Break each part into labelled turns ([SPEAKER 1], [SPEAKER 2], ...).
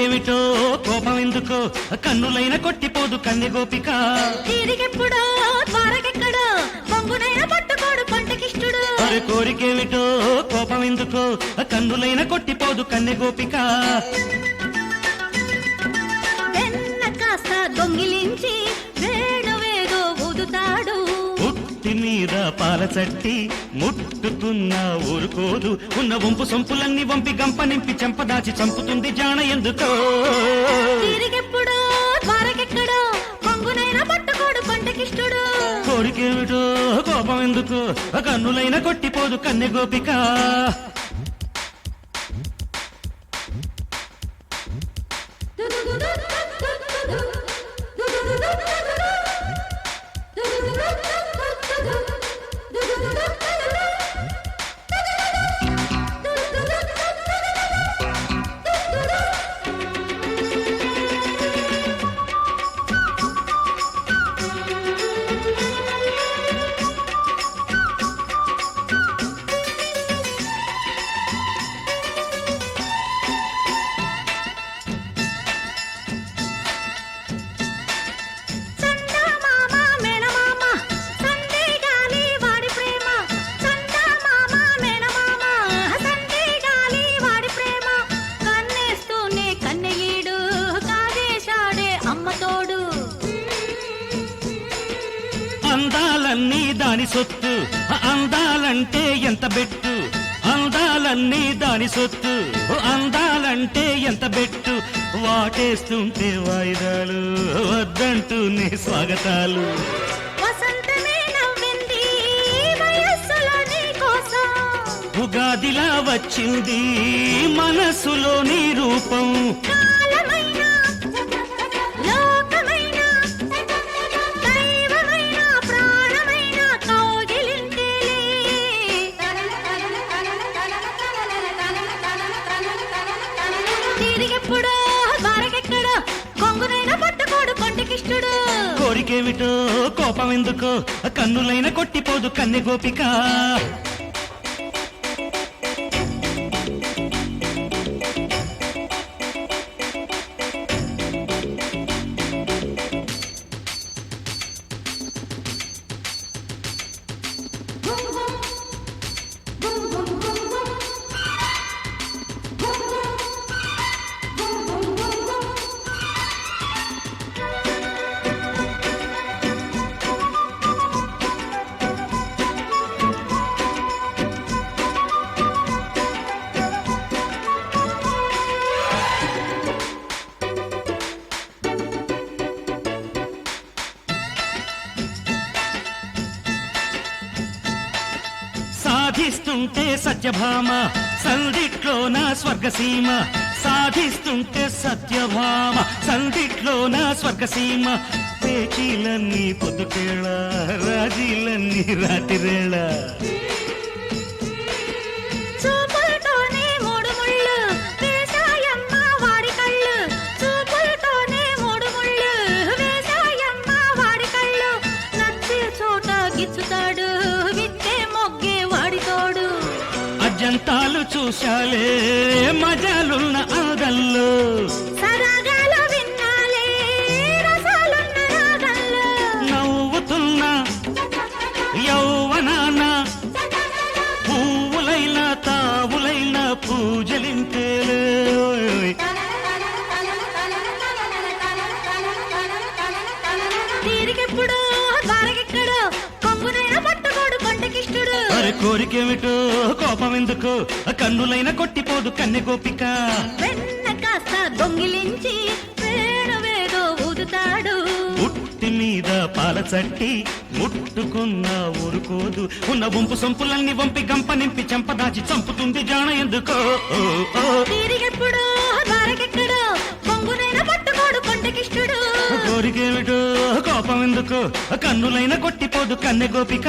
[SPEAKER 1] కోరికేమిటో కోపం ఎందుకో? కన్నులైన కొట్టిపోదు కన్నె గోపిక.
[SPEAKER 2] పట్టుకోడు
[SPEAKER 1] మరి కోరికేమిటో? కోపం ఎందుకో? కన్నులైన కొట్టిపోదు కన్నె గోపిక.
[SPEAKER 2] వెన్న కాస్త దొంగిలించి
[SPEAKER 1] మీద పాల చట్టి ముట్టుకున్నా ఊరుకోదు. ఉన్న వంపు సొంపులన్నీ వంపి గంప నింపి చెంపదాచి చంపుతుంది జాన ఎందుకో? కోరికేమిటో కోపం ఎందుకో? కన్నులైన కొట్టిపోదు కన్నె గోపిక. స్వాగతాలు
[SPEAKER 2] వసంతమే నవ్వింది వయస్సులో నీ కోసం.
[SPEAKER 1] ఉగాదిలా వచ్చింది మనసులో నీ రూపం.
[SPEAKER 2] కాలమైన
[SPEAKER 1] కోపం ఎందుకో? కన్నులైన కొట్టిపోదు కన్నె గోపిక. సత్యభామ నా స్వర్గసీమ సాధిస్తుంటే సత్యభామ సందిట్లో నా స్వర్గసీమ. పేచీలన్నీ పొద్దుకేళ రాజీలన్నీ రాతిరేళ చూశాలే మజాలున్న ఆదల్లో కోపం ఎందుకు? కన్నులైన కొట్టిపోదు కన్నె గోపిక.
[SPEAKER 2] వెన్న కాస్త దొంగిలించి ఊదుతాడు.
[SPEAKER 1] మీద పాలచట్టి ముట్టుకున్న ఊరుకోదు. ఉన్న వంపు సొంపులన్నీ వంపి గంప నింపి చెంపదాచి చంపుతుంది జాన ఎందుకో? కోరికేమిటో?
[SPEAKER 3] కోపం ఎందుకు? కన్నులైన కొట్టిపోదు కన్నె గోపిక.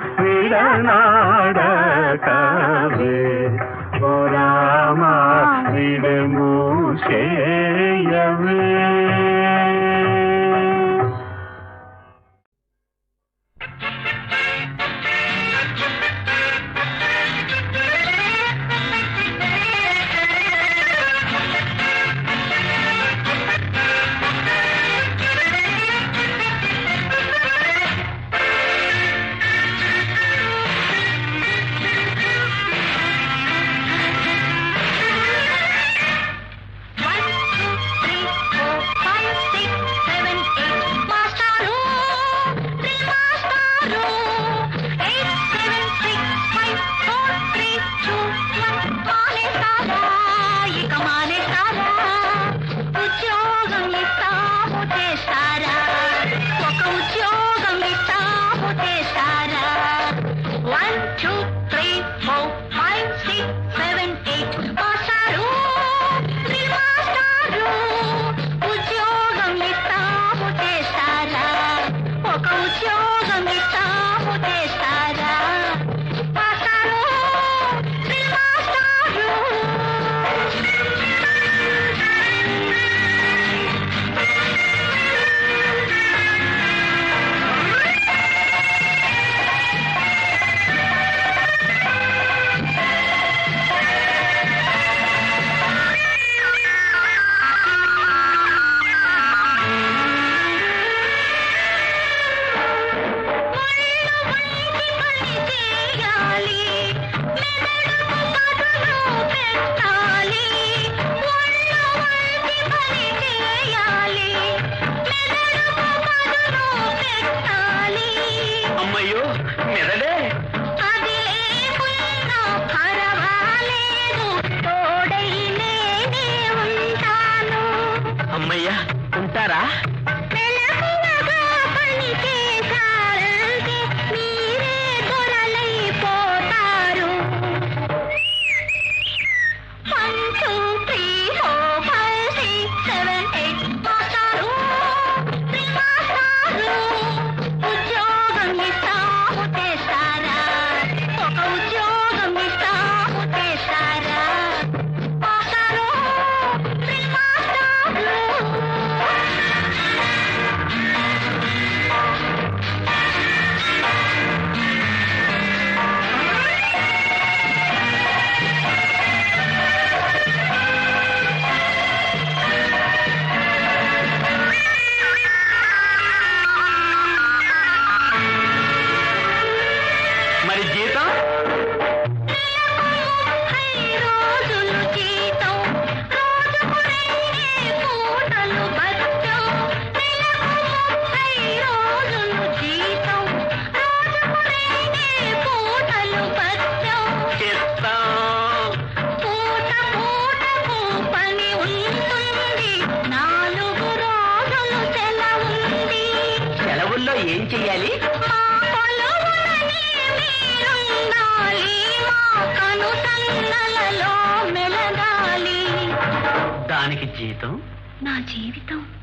[SPEAKER 4] நாடகாவே జీతం
[SPEAKER 5] నా జీవితం.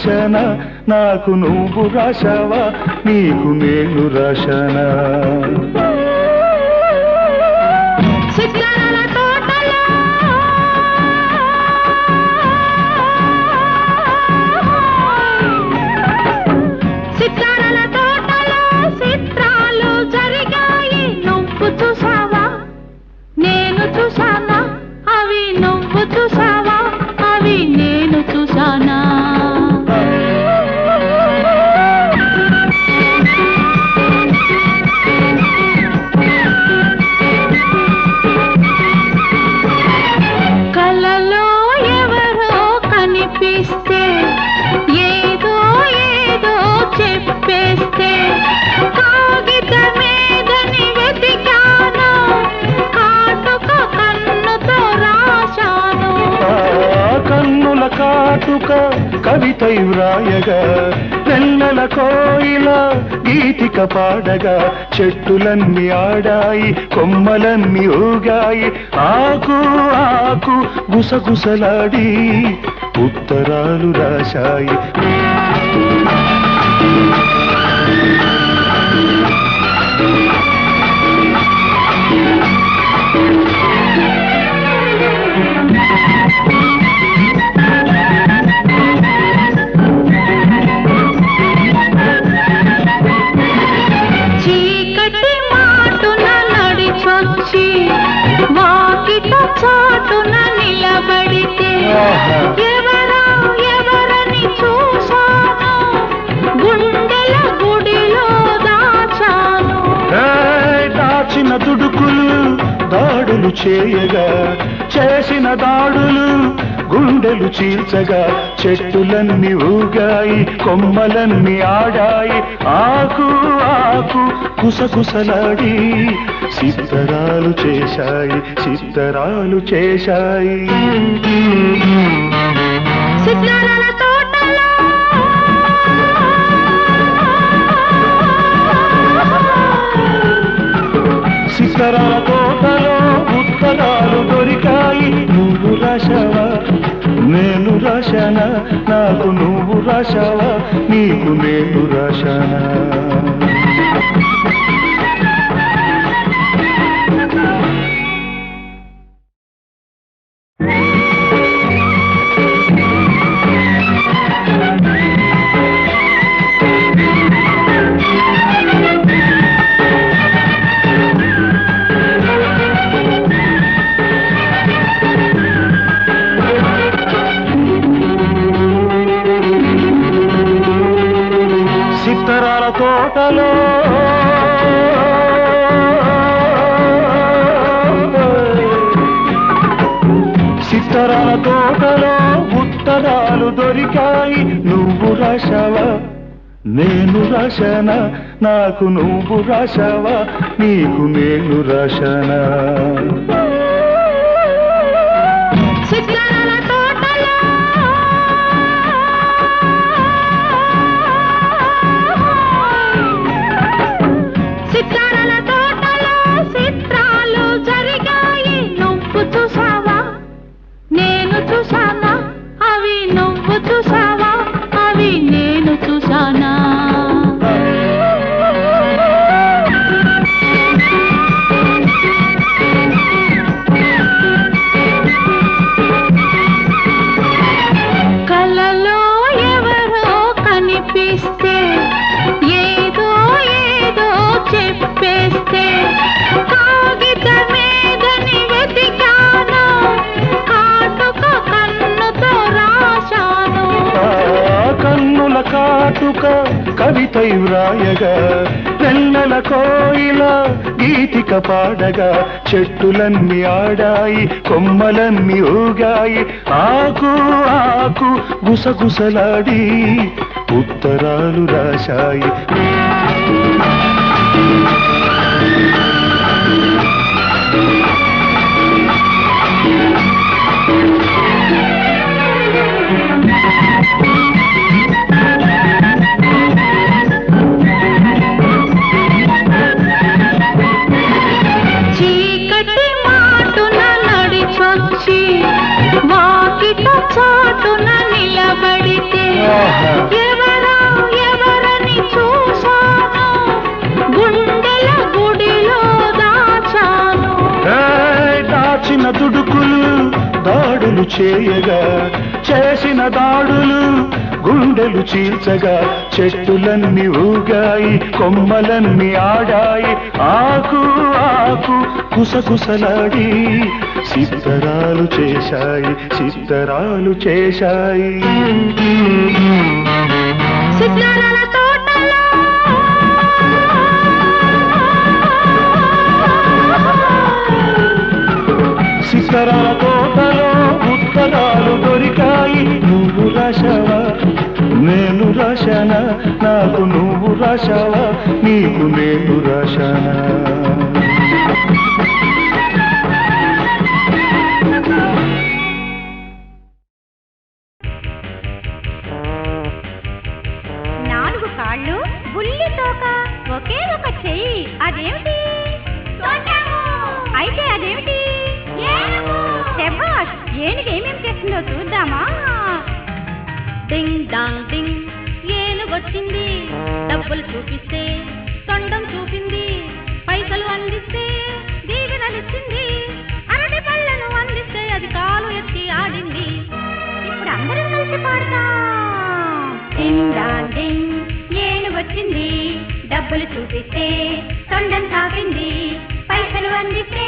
[SPEAKER 3] రాశన నాకు నువ్వు రాశావా? నీకు నేను రాశనా?
[SPEAKER 5] పాడగా చెట్టులన్నీ ఆడాయి కొమ్మలన్నీ ఊగాయి. ఆకు ఆకు గుసగుసలాడి ఉత్తరాలు రాశాయి.
[SPEAKER 4] దాచిన.
[SPEAKER 5] దుడుకులు దాడులు చేయగా చేసిన దాడులు గుండెలు చీల్చగా చెట్టులన్నీ ఊగాయి కొమ్మలన్నీ ఆడాయి. ఆకు ఆకు కుసకుసలాడి సిద్ధరాలు చేశాయి సిద్ధరాలు చేశాయి. సిద్ధరాల తోటలో ఉత్తరాలు దొరికాయి. నువ్వు రాశావా? నేను రాశానా? నాకు నువ్వు రాశావా? నీకు నేను రాశానా? సిత్తరాల తోటలో ఉత్తరాలు దొరికాయి. నువ్వు రసవ నేను రసన నాకు నువ్వు రసవ నీకు నేను రాశానా పాడగా చెట్టులన్నీ ఆడాయి కొమ్మలన్నీ ఊగాయి. ఆకు ఆకు గుసగుసలాడి ఉత్తరాలు రాశాయి. చేయగా చేసిన దాడులు గుండెలు చీల్చగా చెట్టులన్నీ ఊగాయి కొమ్మలన్నీ ఆడాయి. ఆకు ఆకు కుసకుసలాడి సిద్ధరాలు చేశాయి సిద్ధరాలు చేశాయి.
[SPEAKER 4] సితారాల
[SPEAKER 5] రాశావా? నేను రాశానా? నాకు నువ్వు రాశావా? నీకు నేను రాశానా?
[SPEAKER 6] డింగ్ డాంగ్ డింగ్. ఏనుగొచ్చింది డబ్బులు చూపిస్తే తొండం చూపింది పైసలు అందిస్తే దీవెనలిచ్చింది అరటి పళ్ళను అందిస్తే అది కాలు ఎత్తి ఆడింది. ఇప్పుడు అందరం కలిసి పాడతాం. డింగ్ డాంగ్ డింగ్. ఏనుగొచ్చింది డబ్బులు చూపిస్తే తొండం తాకింది పైసలు అందిస్తే